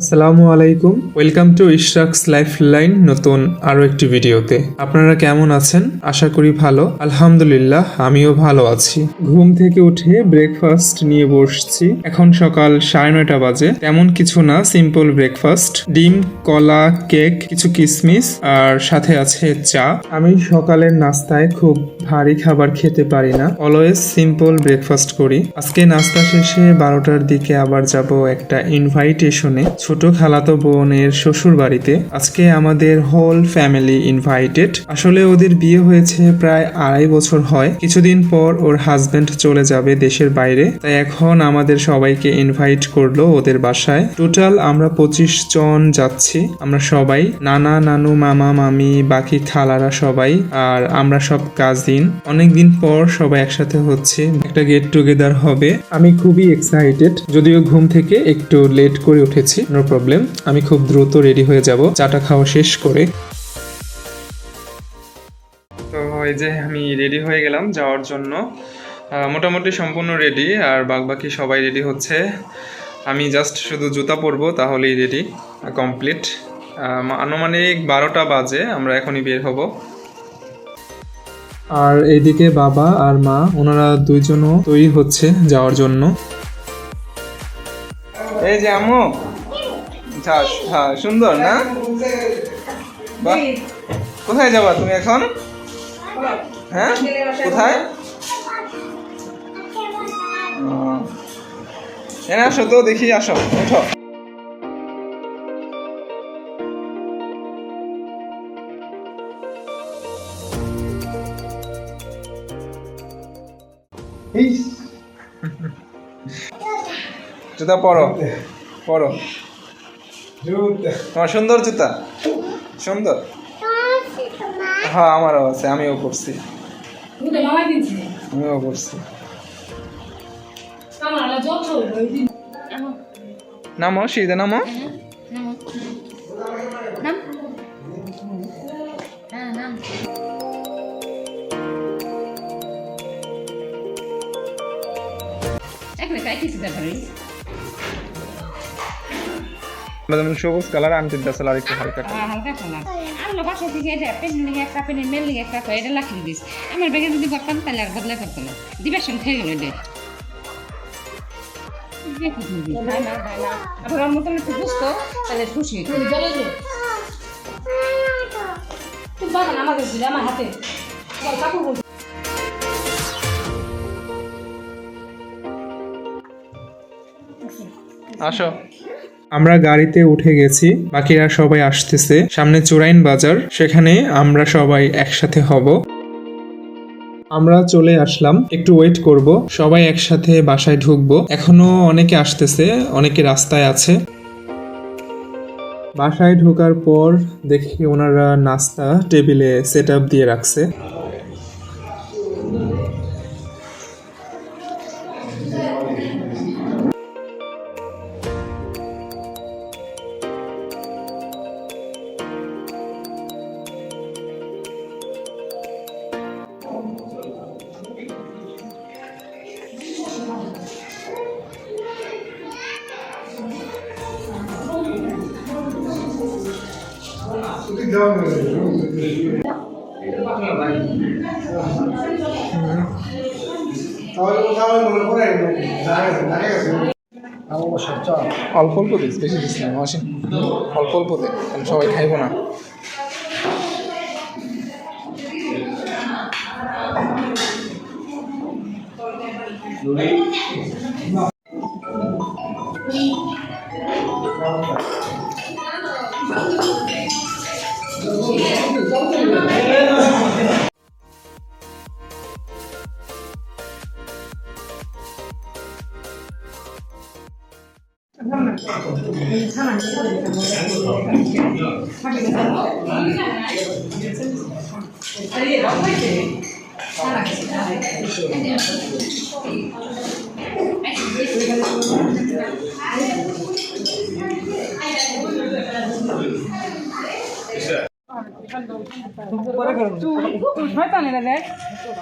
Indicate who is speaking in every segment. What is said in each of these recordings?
Speaker 1: আসসালামু আলাইকুম। Welcome to Ishraq's life line নতুন আরও একটি ভিডিওতে। আপনারা কেমন আছেন? আশা করি ভালো। আলহামদুলিল্লাহ, আমিও ভালো আছি। ঘুম থেকে উঠে ব্রেকফাস্ট নিয়ে বসছি। এখন সকাল সাড়ে নয়টা বাজে। তেমন কিছু না সিম্পল ব্রেকফাস্ট ডিম, কলা কেক কিছু কিসমিস, আর সাথে আছে চা। আমি সকালের নাস্তায় খুব ভারী খাবার খেতে পারি না। অলওয়েজ সিম্পল ব্রেকফাস্ট করি। আজকে নাস্তা শেষে বারোটার দিকে আবার যাব একটা ইনভাইটেশনে ছোট খালাতো বোনের শ্বশুর বাড়িতে আজকে আমাদের হোল ফ্যামিলি ইনভাইটেড আসলে ওদের বিয়ে হয়েছে প্রায় আড়াই বছর হয়। কিছুদিন পর ওর হাজবেন্ড চলে যাবে দেশের বাইরে। তাই এখন আমাদের সবাইকে ইনভাইট করল ওদের বাসায়। টোটাল আমরা পঁচিশ জন যাচ্ছি। আমরা সবাই, নানা, নানু, মামা, মামি, বাকি খালারা সবাই, আর আমরা সব কাজিন অনেকদিন পর সবাই একসাথে হচ্ছে। একটা গেট টুগেদার হবে। আমি খুবই এক্সাইটেড যদিও ঘুম থেকে একটু লেট করে উঠেছি। নো প্রবলেম আমি খুব দ্রুত রেডি হয়ে যাব। চাটা খাওয়া শেষ করে। তো এই যে আমি রেডি হয়ে গেলাম যাওয়ার জন্য। মোটামুটি সম্পূর্ণ রেডি আর বাকি সবাই রেডি হচ্ছে। আমি জাস্ট শুধু জুতা পরবো, তাহলেই রেডি কমপ্লিট আনুমানিক বারোটা বাজে, আমরা এখনই বের হব। আর এইদিকে বাবা আর মা, ওনারা দুইজনও তৈরি হচ্ছে যাওয়ার জন্য। এই যে আম্মু যা- হ্যাঁ সুন্দর না? বাহ। কোথায় যাবা তুমি এখন? হ্যাঁ? কোথায়। এনে আসো তো দেখি আসো উঠো জুতা পরো পরো। তোমার সুন্দর জুতা? সুন্দর? হ্যাঁ আমারও আছে, আমিও করছি আমিও করছি নামো সিদে নামো।
Speaker 2: কিছু দেখারি
Speaker 1: যেমন সবুজ কালার আনতে দাসল আর একটু হালকা
Speaker 2: হালকা কালার আনলো বাসা থেকে এটা পেন লিগে একটা পেন মেল লিগে একটা কয় এটা লাখি দিস আমার ব্যাগে যদি করতাম তাহলে আর বদলা করতাম না। দিবার সঙ্গে খেয়ে গেল এটা। আপনার মতন একটু বুঝতো তাহলে খুশি।
Speaker 3: তুমি জলে যে তুমি বাগান আমাকে দিলে আমার হাতে। কাপড়
Speaker 1: আসো। আমরা গাড়িতে উঠে গেছি, বাকিরা সবাই আসতেছে। সামনে চোরাইন বাজার, সেখানে আমরা সবাই একসাথে হব। আমরা চলে আসলাম, একটু ওয়েট করব, সবাই একসাথে বাসায় ঢুকবো। এখনও অনেকে আসতেছে, অনেকে রাস্তায় আছে। বাসায় ঢোকার পর দেখি ওনারা নাস্তা টেবিলে সেট আপ দিয়ে রাখছে। অল্প অল্প দিস বেশি দিস না মাসে। অল্প অল্প দে কারণ সবাই খাইবো না।
Speaker 3: এরা দেখ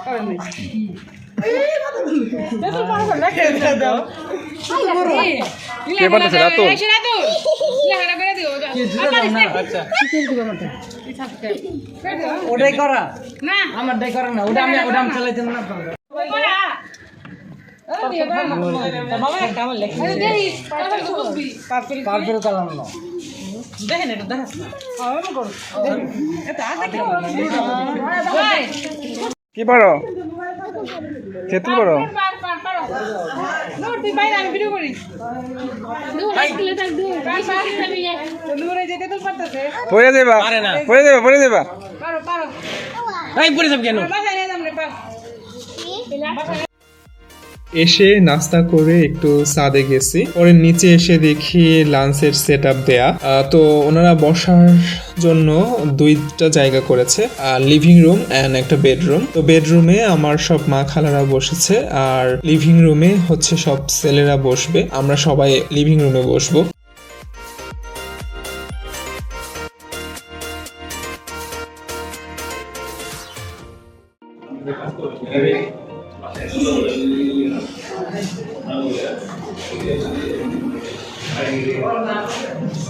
Speaker 3: করেন নাই এই পাশে লেখে দাও
Speaker 4: কে পাঠাচ্ছে?
Speaker 2: না?
Speaker 4: আচ্ছা।
Speaker 5: ওটাই করা।
Speaker 2: না,
Speaker 5: আমার ডাই করা না। ওটা আমি ওটা আমি চালাইতে না
Speaker 2: ওই করা। ওই দিও, করা না।
Speaker 5: বাবা একটা আমার লেখা
Speaker 2: আরে দেখিস, তারপর তো বুঝবি।
Speaker 5: পারফেল কালার না দেখেন এটা দেখাস না
Speaker 4: কি পারো তেঁতুল পারো
Speaker 2: পার, তুই বাইরে, আমি ভিডিও করি। দূরে যেতে তো পারতেছে।
Speaker 4: পড়ে
Speaker 5: না।
Speaker 4: পড়ে যাবা পড়ে যাবা
Speaker 2: পারো, পারো।
Speaker 5: এই পড়ে যাবে কেন
Speaker 2: বাসায় নিয়ে যাব রে, পার।
Speaker 1: এসে নাস্তা করে একটু সাদে গেছি। পরে নিচে এসে দেখি লাঞ্চের সেট আপ দেয়া তো ওনারা বসার জন্য দুইটা জায়গা করেছে। লিভিং রুম অ্যান্ড একটা বেডরুম তো বেডরুমে আমার সব মা খালারা বসেছে আর লিভিং রুমে হচ্ছে সব ছেলেরা বসবে। আমরা সবাই লিভিং রুমে বসবো।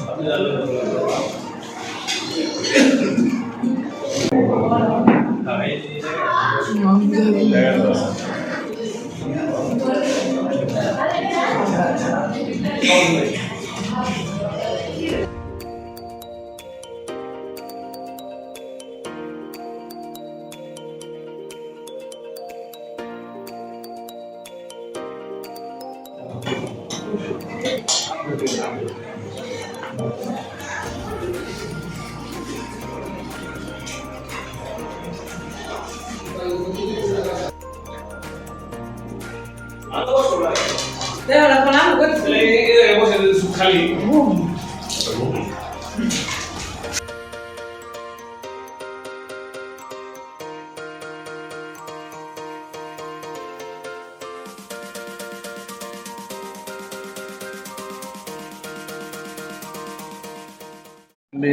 Speaker 4: அது நல்ல রসমালাই খাও
Speaker 2: আয়, সামনে।
Speaker 4: খাওয়া বেরোবো তো এখন বেরো হবে নামাজ আছে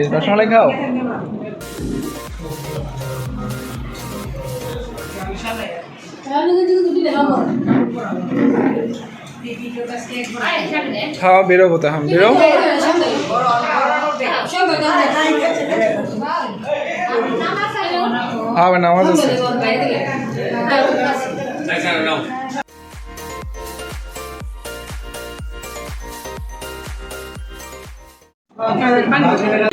Speaker 2: আল্লাহ, হামনা। হ্যাঁ, দেখলাম, ভালো লাগে। Bueno, no digo una. Ustedes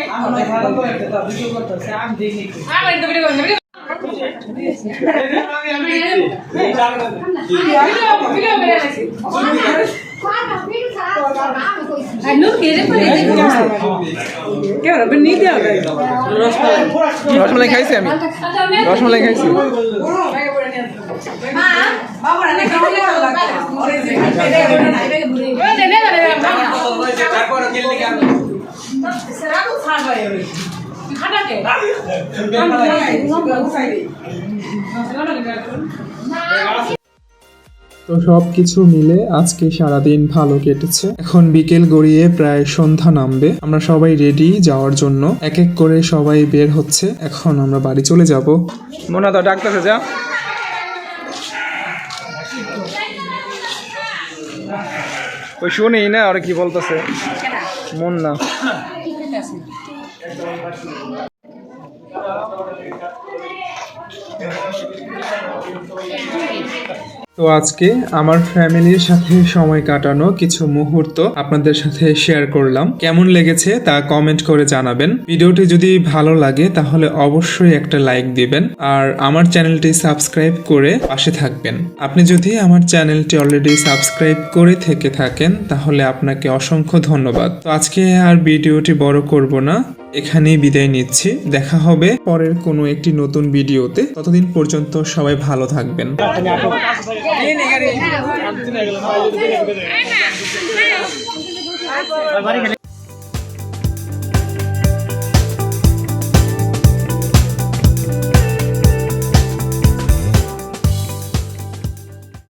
Speaker 4: rasmalai খাইছি আমি রসমালাই খাইছি
Speaker 1: তো সব কিছু মিলে আজকে সারাদিন ভালো কেটেছে। এখন বিকেল গড়িয়ে প্রায় সন্ধ্যা নামবে। আমরা সবাই রেডি যাওয়ার জন্য। এক এক করে সবাই বের হচ্ছে। এখন আমরা বাড়ি চলে যাব।
Speaker 4: মনে, তো ডাক্তার যা। ওই শুনি না আর কি বলতেছে। মন
Speaker 1: তো আজকে আমার ফ্যামিলির সাথে সময় কাটানো কিছু মুহূর্ত আপনাদের সাথে শেয়ার করলাম। কেমন লেগেছে তা কমেন্ট করে জানাবেন। ভিডিওটি যদি ভালো লাগে তাহলে অবশ্যই একটা লাইক দিবেন আর আমার চ্যানেলটি সাবস্ক্রাইব করে পাশে থাকবেন। আপনি যদি আমার চ্যানেলটি অলরেডি সাবস্ক্রাইব করে থেকে থাকেন তাহলে আপনাকে অসংখ্য ধন্যবাদ। তো আজকে আর ভিডিওটি বড় করব না। এখানেই বিদায় নিচ্ছি। দেখা হবে পরের কোনো একটি নতুন ভিডিওতে। ততদিন পর্যন্ত সবাই ভালো থাকবেন।
Speaker 2: না, আয়।